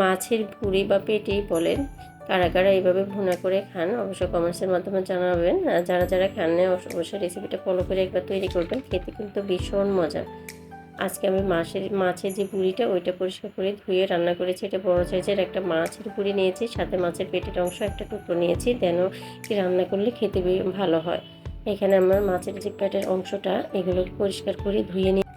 মাছের ভুড়ি বা পেটি বলেন, কারা কারা এইভাবে ভুনা করে খান, অবশ্য কমেন্টসের মাধ্যমে জানাবেন। আর যারা যারা খান অবশ্যই রেসিপিটা ফলো করে একবার তৈরি করবেন, খেতে কিন্তু ভীষণ মজা। আজকে আমি মাছের মাছের যে বুড়িটা ওইটা পরিষ্কার করে ধুয়ে রান্না করেছি। এটা বড় সাইজের একটা মাছের বুড়ি নিয়েছি, সাথে মাছের পেটের অংশ একটা টুকরো নিয়েছি, যেন কি রান্না করলে খেতে ভালো হয়। এখানে আমার মাছের যে পেটের অংশটা, এগুলো পরিষ্কার করে ধুয়ে নিয়ে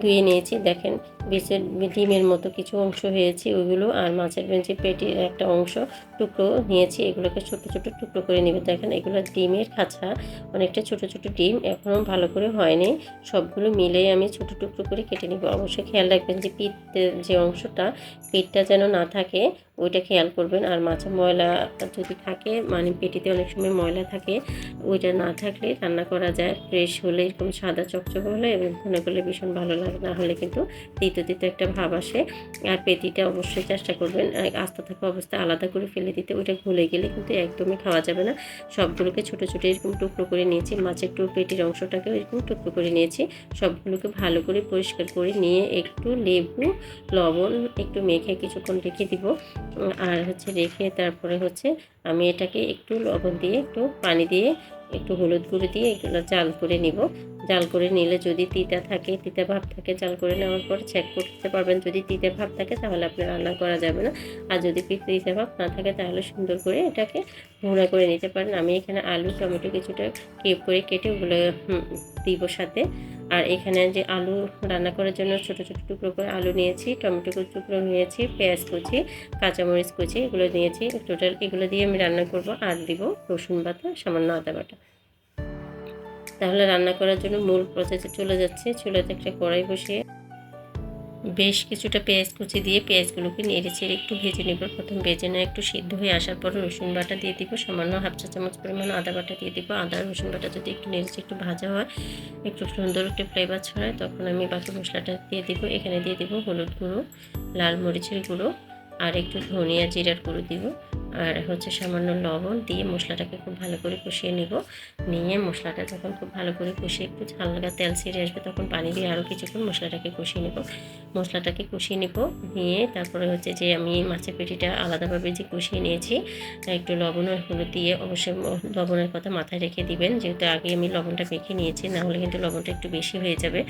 ধুয়ে নিয়েছি। দেখেন বেচের ডিমের মতো কিছু অংশ হয়েছে, ওইগুলো আর মাছের যে পেটির একটা অংশ টুকরো নিয়েছি, এগুলোকে ছোট ছোট টুকরো করে নেবে। দেখেন, এগুলো ডিমের খাঁচা, অনেকটা ছোট ছোট ডিম এখনও ভালো করে হয়নি। সবগুলো মিলেই আমি ছোট টুকরো করে কেটে নিব। অবশ্যই খেয়াল রাখবেন যে পিঠের যে অংশটা, পিঠটা যেন না থাকে, ওইটা খেয়াল করবেন। আর মাছের ময়লা যদি থাকে মানে পেটিতে অনেক সময় ময়লা থাকে, ওইটা না থাকলে রান্না করা যায়। ফ্রেশ হলে এরকম সাদা চকচকে হলে এবং মনে করলে ভীষণ ভালো লাগে। না হলে কিন্তু তিতো তিতো একটা ভাব আসে। আর পেটিটা অবশ্যই চেষ্টা করবেন আস্তে থাকা অবস্থায় আলাদা করে ফেলে দিতে। ওইটা গলে গেলে কিন্তু একদমই খাওয়া যাবে না। সবগুলোকে ছোট ছোট এরকম টুকরো করে নিয়েছি। মাছের টু পেটির অংশটাকে এরকম টুকরো করে নিয়েছি। সবগুলোকে ভালো করে পরিষ্কার করে নিয়ে একটু লেবু, লবণ একটু মেখে কিছুক্ষণ রেখে দিব। আর হচ্ছে রেখে তারপরে হচ্ছে আমি এটাকে একটু লবণ দিয়ে একটু পানি দিয়ে একটু হলুদ গুঁড়ো দিয়ে এগুলো জাল করে নিব। জাল করে নিলে যদি তিতা থাকে, তিতা ভাব থাকে, জাল করে নেওয়ার পর চেক করতে পারবেন। যদি তিতা ভাব থাকে, তাহলে আপনি রান্না করা যাবে না। আর যদি তিতা ভাব না থাকে, তাহলে সুন্দর করে এটাকে ভুনা করে নিতে পারেন। আমি এখানে আলু, টমেটো কিছুটা কেপ করে কেটে ওগুলো দিব সাথে। আর এখানে যে আলু রান্না করার জন্য ছোটো ছোটো টুকরো করে আলু নিয়েছি, টমেটো টুকরো নিয়েছি, পেঁয়াজ কুচি, কাঁচামরিচ কুচি, এগুলো নিয়েছি। টোটাল এগুলো দিয়ে আমি রান্না করব। আর দিব রসুন বাটা, সামান্য আদা বাটা। তাহলে রান্না করার জন্য মূল প্রসেসে চলে যাচ্ছে। চুলাতে একটা কড়াই বসিয়ে বেশ কিছুটা পেঁয়াজ কুচি দিয়ে পেঁয়াজগুলোকে নেড়ে ছেড়ে একটু ভেজে নেব। প্রথম ভেজে নেওয়া একটু সিদ্ধ হয়ে আসার পর রসুন বাটা দিয়ে দিব। সামান্য হাফ চা চামচ পরিমাণ আদা বাটা দিয়ে দিব। আদা রসুন বাটা যদি একটু নেড়েছে একটু ভাজা হয়, একটু সুন্দর একটু ফ্লেভার ছড়ায়, তখন আমি বাকি মশলাটা দিয়ে দিব। এখানে দিয়ে দিব হলুদ গুঁড়ো, লাল মরিচের গুঁড়ো, আর একটু ধনিয়া জিরার গুঁড়ো দিব। আর হচ্ছে সামান্য লবণ দিয়ে মশলাটাকে খুব ভালো করে কষিয়ে নিব। নিয়ে মশলাটা যখন খুব ভালো করে কষিয়ে একটু হালকা তেল ছেড়ে আসবে তখন পানি দিয়ে আরও কিছুক্ষণ মশলাটাকে কষিয়ে নেব। মশলাটাকে কষিয়ে নেব। নিয়ে তারপরে হচ্ছে যে আমি মাছের পেটিটা আলাদাভাবে যে কষিয়ে নিয়েছি একটু লবণ আর হলুদ দিয়ে অবশ্যই লবণের কথা মাথায় রেখে দিবেন। যেহেতু আগে আমি লবণটা মেখে নিয়েছি, না হলে কিন্তু লবণটা একটু বেশি হয়ে যাবে।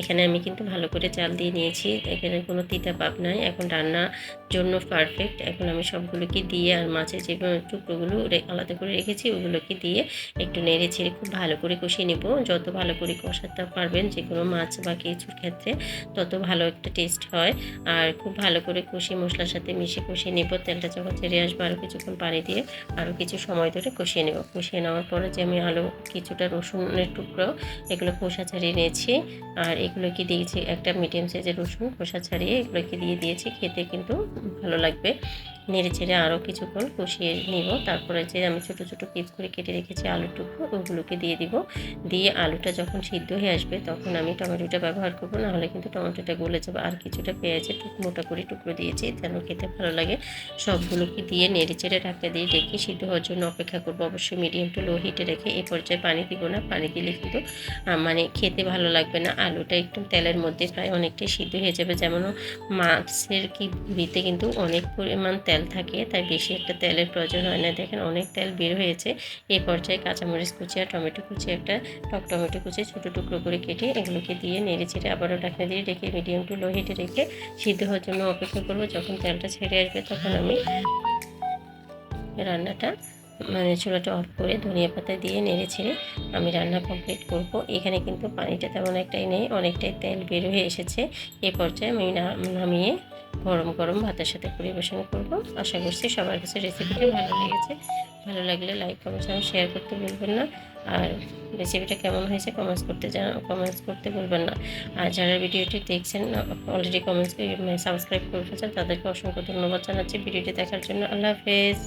এখানে আমি কিন্তু ভালো করে চাল দিয়ে নিয়েছি। এখানে কোনো তিতা পাপ নাই। এখন রান্নার জন্য পারফেক্ট এখন আমি সবগুলোকে দিয়ে আর মাছের যে টুকরোগুলো আলাদা করে রেখেছি, ওগুলোকে দিয়ে একটু নেড়ে ছেড়ে খুব ভালো করে কষিয়ে নেব। যত ভালো করে কষাতে পারবেন যে কোনো মাছ বা কিছুর ক্ষেত্রে তত ভালো একটা টেস্ট হয়। আর খুব ভালো করে কষিয়ে মশলার সাথে মিশিয়ে কষিয়ে নেব। তেলটা যখন ছেড়ে আসবে আরও কিছুক্ষণ পানি দিয়ে আরও কিছু সময় ধরে কষিয়ে নেব। কষিয়ে নেওয়ার পরে যে আমি আলু কিছুটা রসুনের টুকরো এগুলো খোসা ছাড়িয়ে নিয়েছি। আর এগুলোকে দিয়েছি একটা মিডিয়াম সাইজের রসুন খোসা ছাড়িয়ে এগুলোকে দিয়ে দিয়েছি। খেতে কিন্তু ভালো লাগবে। নেড়ে চেড়ে আরও কিছুক্ষণ কষিয়ে নিব। তারপরে যে আমি ছোটো ছোটো পিস করে কেটে রেখেছি আলু টুকরো ওগুলোকে দিয়ে দিব। দিয়ে আলুটা যখন সিদ্ধ হয়ে আসবে, তখন আমি টমেটোটা ব্যবহার করব না হলে কিন্তু টমেটোটা গলে যাবে। আর কিছুটা পেঁয়াজের মোটা করে টুকরো দিয়েছি, যেন খেতে ভালো লাগে। সবগুলোকে দিয়ে নেড়ে চেড়ে ঢাকা দিয়ে রেখে সিদ্ধ হওয়ার জন্য অপেক্ষা করব। অবশ্যই মিডিয়াম টু লো হিটে রেখে এই পর্যায়ে পানি দিব না। পানি দিলে কিন্তু মানে খেতে ভালো লাগবে না। আলুটা একটু তেলের মধ্যে প্রায় অনেকটাই সিদ্ধ হয়ে যাবে। যেমন মাছের কি ভুড়িতে কিন্তু অনেক পরিমাণ তেল থাকে, তাই বেশি একটা তেলের প্রয়োজন হয় না। দেখেন অনেক তেল বের হয়েছে। এই পর্যায়ে কাঁচামরিচ কুচি আর টমেটো কুচি, একটা টক টমেটো কুচি ছোটো টুকরো করে কেটে এগুলোকে দিয়ে নেড়ে ছেড়ে আবারও ঢাকনা দিয়ে রেখে মিডিয়াম টু লো হিটে রেখে সিদ্ধ হওয়ার জন্য অপেক্ষা করব। যখন তেলটা ছেড়ে আসবে তখন আমি রান্নাটা মানে চুলাটা অফ করে ধনিয়া পাতা দিয়ে নেড়ে ছেড়ে আমি রান্না কমপ্লিট করব। এখানে কিন্তু পানিটা তেমন একটাই নেই, অনেকটাই তেল বের হয়ে এসেছে। এ পর্যায়ে আমি নামিয়ে গরম গরম ভাতের সাথে পরিবেশন করব। আশা করছি সবার কাছে রেসিপিটা ভালো লেগেছে। ভালো লাগলে লাইক কমেন্ট শেয়ার করতে ভুলবেন না। আর রেসিপিটা কেমন হয়েছে কমেন্টস করতে কমেন্টস করতে ভুলবেন না। আর যারা ভিডিওটি দেখছেন অলরেডি কমেন্টস সাবস্ক্রাইব করে ফেলছেন, তাদেরকে অসংখ্য ধন্যবাদ জানাচ্ছি। ভিডিওটি দেখার জন্য আল্লাহ হাফেজ।